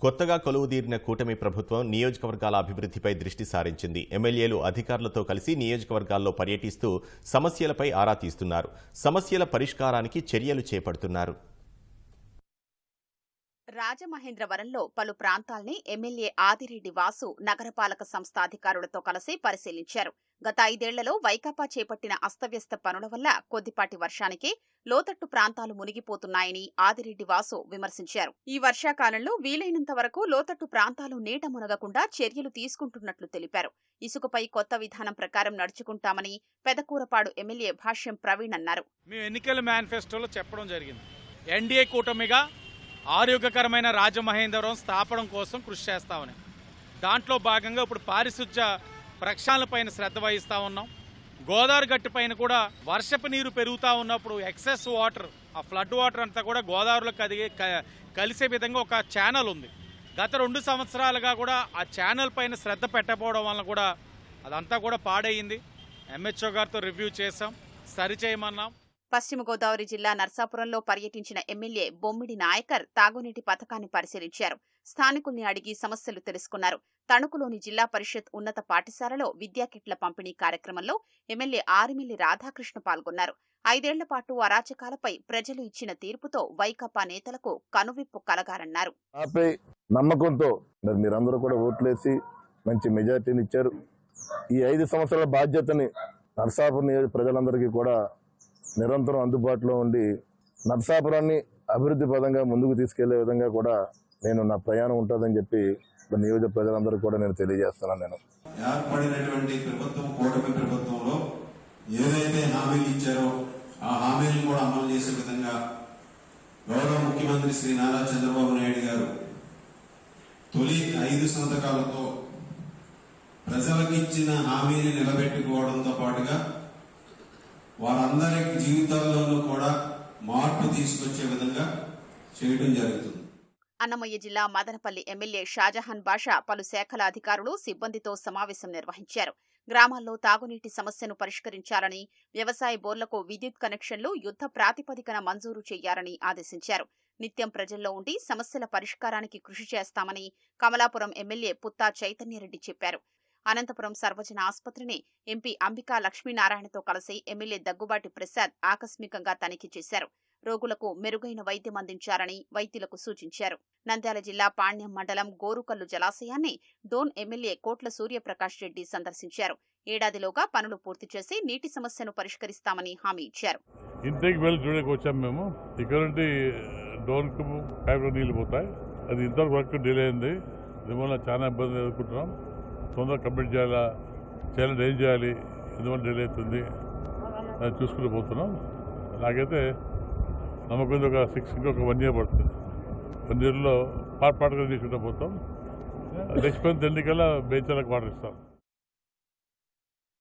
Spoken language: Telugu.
కొత్తగా కొలువుదీరిన కూటమి ప్రభుత్వం నియోజకవర్గాల అభివృద్ధిపై దృష్టి సారించింది. ఎమ్మెల్యేలు అధికారులతో కలిసి నియోజకవర్గాల్లో పర్యటిస్తూ సమస్యలపై ఆరా తీస్తున్నారు. సమస్యల పరిష్కారానికి చర్యలు చేపడుతున్నారు. రాజమహేంద్రవరంలో పలు ప్రాంతాల్ని ఎమ్మెల్యే ఆదిరెడ్డి వాసు నగరపాలక సంస్థ అధికారులతో కలిసి పరిశీలించారు. గత ఐదేళ్ళలో వైకాపా చేపట్టిన అస్తవ్యస్త పనుల వల్ల కొద్దిపాటి వర్షానికి లోతట్టు ప్రాంతాలు మునిగిపోతున్నాయని ఆదిరెడ్డి వాసు విమర్శించారు. ఈ వర్షాకాలంలో వీలైనంత వరకు లోతట్టు ప్రాంతాలు నీట మునగకుండా చర్యలు తీసుకుంటున్నట్లు తెలిపారు. ఇసుకపై కొత్త విధానం ప్రకారం నడుచుకుంటామని పెదకూరపాడు ఎమ్మెల్యే భాష్యం ప్రవీణ్ అన్నారు. ఎన్నికల మేనిఫెస్టోలో చెప్పడం జరిగింది. ఎన్డీఏ కూటమిగా ఆరోగ్యకరమైన రాజమహేంద్రవరం స్థాపనం కోసం కృషి చేస్తామని. దాంట్లో భాగంగా ఇప్పుడు పారిశుధ్య ప్రక్షాళనపైన శ్రద్ధ వహిస్తూ ఉన్నాం. గోదావరి గట్టు పైన కూడా వర్షపు నీరు పెరుగుతూ ఉన్నప్పుడు ఎక్సెస్ వాటర్ ఆ ఫ్లడ్ వాటర్ అంతా కూడా గోదావరిలో కదిగే క- కలిసే విధంగా ఒక ఛానల్ ఉంది. గత రెండు సంవత్సరాలుగా కూడా ఆ ఛానల్ పైన శ్రద్ధ పెట్టకపోవడం వల్ల కూడా అదంతా కూడా పాడయింది. ఎంహెచ్ఓ గారితో రివ్యూ చేసాం సరిచేయమన్నాం పశ్చిమ గోదావరి జిల్లా నర్సాపురంలో పర్యటించిన ఎమ్మెల్యే బొమ్మిడి నాయకర్ తాగునీటి పథకాన్ని పరిశీలించారు. స్థానికుల్ని అడిగి సమస్యలు తెలుసుకున్నారు. తణుకులోని జిల్లా పరిషత్ ఉన్నత పాఠశాలలో విద్యా కిట్ల పంపిణీ కార్యక్రమంలో ఎమ్మెల్యే ఆరిమిల్లి రాధాకృష్ణ పాల్గొన్నారు. ఐదేళ్ళ పాటు అరాచకాలపై ప్రజలు ఇచ్చిన తీర్పుతో వైకాపా నేతలకు కనువిప్పు కలగారన్నారు. నమ్మకంతో మీరందరూ కూడా ఓట్లేసి మంచి మెజార్టీని ఇచ్చారు. ఈ ఐదు సంవత్సరాల బాధ్యతని నర్సాపురం ప్రజలందరికీ కూడా నిరంతరం అందుబాటులో ఉండి నర్సాపురాన్ని అభివృద్ధి పదంగా ముందుకు తీసుకెళ్ళే విధంగా కూడా నేను నా ప్రయాణం ఉంటుందని చెప్పి నియోజక ప్రజలందరూ కూడా నేను తెలియజేస్తున్నాను నేను. ఏర్పడినటువంటి ప్రభుత్వం కూటమి ప్రభుత్వంలో ఏదైతే హామీలు ఇచ్చారో ఆ హామీలను కూడా అమలు చేసే విధంగా గౌరవ ముఖ్యమంత్రి శ్రీ నారా చంద్రబాబు నాయుడు గారు తొలి ఐదు సంతకాలతో ప్రజలకు ఇచ్చిన హామీని నిలబెట్టుకోవడంతో పాటుగా వారందరి జీవితాల్లోనూ కూడా మార్పు తీసుకొచ్చే విధంగా చేయడం జరుగుతుంది. అన్నమయ్య జిల్లా మదనపల్లి ఎమ్మెల్యే షాజహాన్ బాషా పలు శాఖల అధికారులు సిబ్బందితో సమావేశం నిర్వహించారు. గ్రామాల్లో తాగునీటి సమస్యను పరిష్కరించాలని వ్యవసాయ బోర్లకు విద్యుత్ కనెక్షన్లు యుద్ధ ప్రాతిపదికన మంజూరు చేయాలని ఆదేశించారు. నిత్యం ప్రజల్లో ఉండి సమస్యల పరిష్కారానికి కృషి చేస్తామని కమలాపురం ఎమ్మెల్యే పుత్తా చైతన్యరెడ్డి చెప్పారు. అనంతపురం సర్వజన ఆసుపత్రిని ఎంపీ అంబికా లక్ష్మీనారాయణతో కలిసి ఎమ్మెల్యే దగ్గుబాటి ప్రసాద్ ఆకస్మికంగా తనిఖీ చేశారు. రోగులకు మెరుగైన వైద్యం అందించారని వైద్యులకు సూచించారు. నంద్యాల జిల్లా పాణ్యం మండలం గోరుకల్లు జలాశయాన్ని డోన్ ఎమ్మెల్యే కోట్ల సూర్యప్రకాష్ రెడ్డి సందర్శించారు. ఏడాదిలోగా పనులు పూర్తి చేసి నీటి సమస్యను పరిష్కరిస్తామని హామీ ఇచ్చారు. ఇంటికి వెళ్ళి చూడడానికి వచ్చాం మేము. ఇక్కడ నుండి డోన్కు పైపులో నీళ్ళు పోతాయి. అది ఇంతవరకు వర్క్ డిలే అయింది. దీనివల్ల చాలా ఇబ్బంది ఎదుర్కొంటున్నాం. తొందరగా కంప్లీట్ చేయాలా? చేయాలంటే ఏం చేయాలి? ఎందువల్ల డిలే అవుతుంది. అది చూసుకుంటూ పోతున్నాం. నాకైతే నమ్మకం ఒక సిక్స్ ఇంకొక వన్ ఇయర్ పడుతుంది. వన్ ఇయర్లో పార్ట్ పార్ట్గా తీసుకుంటూ పోతాం. నెక్స్ట్ మంత్ ఎన్నికల్లా బేచాలకు వాటర్ ఇస్తాం.